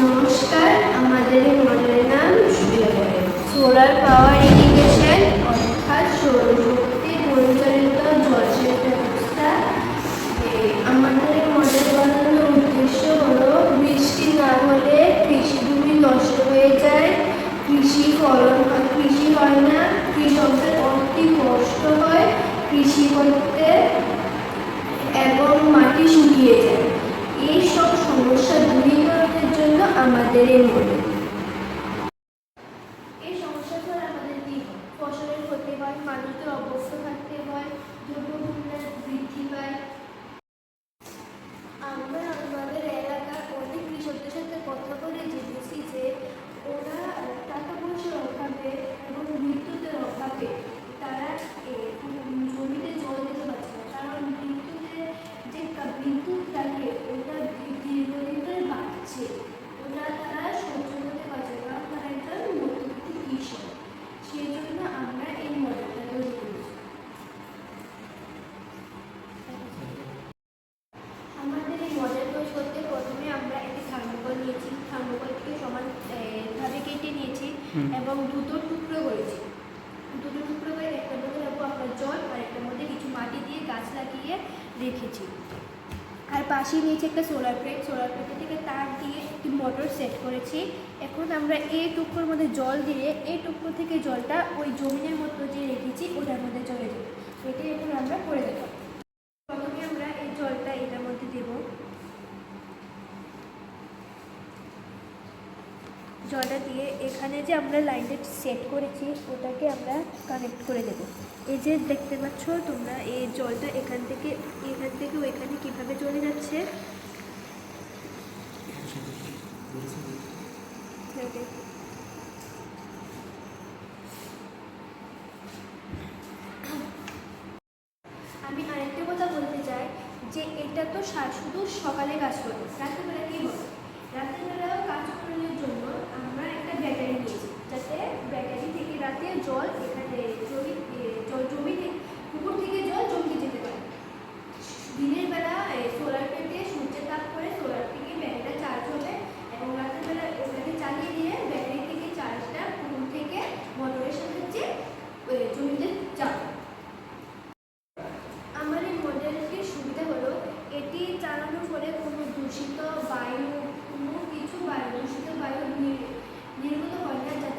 নমস্কার, আমাদের মডেলের নাম সোলার পাওয়ার ইরিগেশন অর্থাৎ সৌরশক্তি পরিচালিত জলসেচ ব্যবস্থা। আমাদের মডেল বানানোর উদ্দেশ্য হলো, বৃষ্টি না হলে কৃষিভূমি নষ্ট হয়ে যায়। কৃষি ফলন, কৃষি হয় না, কৃষকদের অতি কষ্ট হয় কৃষি করতে এবং মাটি শুকিয়ে যায় এই সব সমস্যা দূরীকরণের জন্য আমাদের এই এই সমস্যা ছাড়া আমাদের কি ফসলের ক্ষতি হয় মানুষদের অবস্থা এবং দুটো টুকরো করেছি। দুটো টুকরো করে একটা মধ্যে রাখব আপনার জল আর একটার মধ্যে কিছু মাটি দিয়ে গাছ লাগিয়ে রেখেছি। আর পাশে নিয়েছি একটা সোলার প্লেট সোলার প্লেটের থেকে তার দিয়ে একটি মোটর সেট করেছি। এখন আমরা এই টুকরোর মধ্যে জল দিয়ে এই টুকরো থেকে জলটা ওই জমিনের মতো যে রেখেছি, ওটার মধ্যে চলে যাবে। এটাই এখন আমরা করে দেবো প্রথমে আমরা এই জলটা এটার মধ্যে দেব জলটা দিয়ে এখানে যে আমরা লাইনটা সেট করেছি, ওটাকে আমরা কানেক্ট করে দেব। এই যে দেখতে পাচ্ছ তোমরা, এই জলটা এখান থেকে এখান থেকে ওইখানে কীভাবে চলে যাচ্ছে? আমি আরেকটা কথা বলতে চাই, যে এটা তো শুধু সকালে কাজ করে রাত্রেবেলা কি হবে রাত্রেবেলাও কাজ করার জন্য জ্বালানোর ফলে কোনো দূষিত বায়ু কোনো কিছু বায়ু দূষিত বায়ু নির্গত হয় না